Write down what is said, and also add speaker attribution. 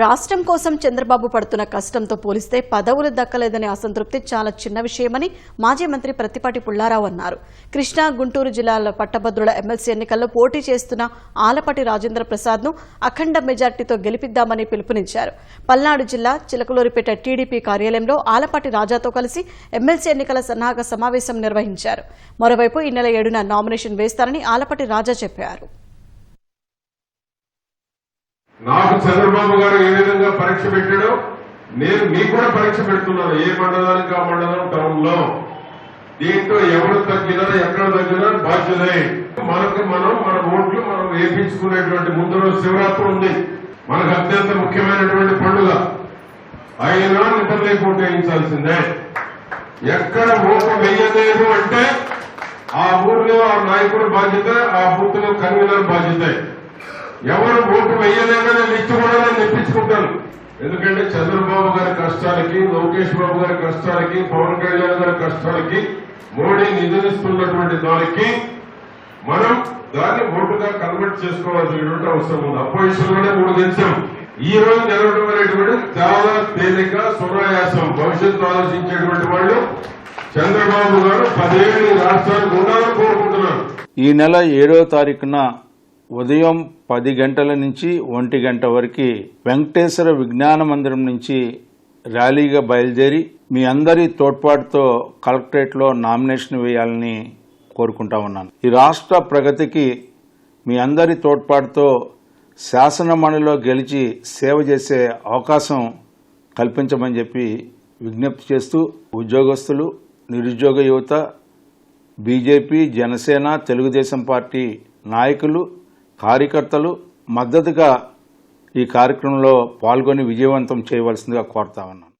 Speaker 1: రాష్ట్రం కోసం చంద్రబాబు పడుతున్న కష్టంతో పోలిస్తే పదవులు దక్కలేదనే అసంతృప్తి చాలా చిన్న విషయమని మాజీ మంత్రి ప్రత్తిపాటి పుల్లారావు అన్నారు. కృష్ణా గుంటూరు జిల్లాల పట్టభద్రుల ఎమ్మెల్సీ ఎన్నికల్లో పోటీ చేస్తున్న ఆలపాటి రాజేంద్ర ప్రసాద్ను అఖండ మెజార్టీతో గెలిపిద్దామని పిలుపునిచ్చారు. పల్నాడు జిల్లా చిలకలూరిపేట టీడీపీ కార్యాలయంలో ఆలపాటి రాజాతో కలిసి ఎమ్మెల్సీ ఎన్నికల సన్నాహక సమావేశం నిర్వహించారు. మరోవైపు ఈ నెల ఏడున నామినేషన్ వేస్తారని ఆలపాటి రాజా చెప్పారు.
Speaker 2: నాకు చంద్రబాబు గారు ఏ విధంగా పరీక్ష పెట్టాడో నేను మీకు కూడా పరీక్ష పెడుతున్నాను. ఏ మండలానికి ఆ మండలం? టౌన్లో దీంట్లో ఎవరు తగ్గినా ఎక్కడ తగ్గినా బాధ్యతే మనకు మనం మన ఓట్లు మనం వేపించుకునేటువంటి ముందు రోజు శివరాత్రి ఉంది. మనకు అత్యంత ముఖ్యమైనటువంటి పండుగ. అయినా నిద్ర లేకుండా ఎక్కడ ఓటు వేయలేదు అంటే ఆ ఊర్లో ఆ నాయకుడు బాధ్యత ఆ బూత్లో కన్వీనర్ బాధ్యత. ఎవరు ఓటు వేయలేదని లిస్టు కూడా నేను తెప్పించుకుంటాను. ఎందుకంటే చంద్రబాబు గారి కష్టాలకి లోకేష్ బాబు గారి కష్టాలకి పవన్ కళ్యాణ్ గారి కష్టాలకి మోడీ నిధులిస్తున్నటువంటి దానికి మనం దాన్ని ఓటుగా కన్వర్ట్ చేసుకోవాల్సినటువంటి అవసరం ఉంది. అపోజిషన్లోనే మూడు గెలిచాం ఈ రోజు నిలవడం అనేటువంటి చాలా తేలిక సునాయాసం. భవిష్యత్తు ఆలోచించేటువంటి వాళ్ళు చంద్రబాబు గారు పదిహేడు ఈ ఉండాలని కోరుకుంటున్నారు.
Speaker 3: ఈ నెల ఏడో తారీఖున ఉదయం పది గంటల నుంచి ఒంటి గంట వరకు వెంకటేశ్వర విజ్ఞాన మందిరం నుంచి ర్యాలీగా బయలుదేరి మీ అందరి తోడ్పాటుతో కలెక్టరేట్లో నామినేషన్ వేయాలని కోరుకుంటా ఉన్నాను. ఈ రాష్ట్ర ప్రగతికి మీ అందరి తోడ్పాటుతో శాసన మండలిలో గెలిచి సేవ చేసే అవకాశం కల్పించమని చెప్పి విజ్ఞప్తి చేస్తూ ఉద్యోగస్తులు నిరుద్యోగ యువత బీజేపీ జనసేన తెలుగుదేశం పార్టీ నాయకులు కార్యకర్తలు మద్దతుగా ఈ కార్యక్రమంలో పాల్గొని విజయవంతం చేయవలసిందిగా కోరుతా ఉన్నాను.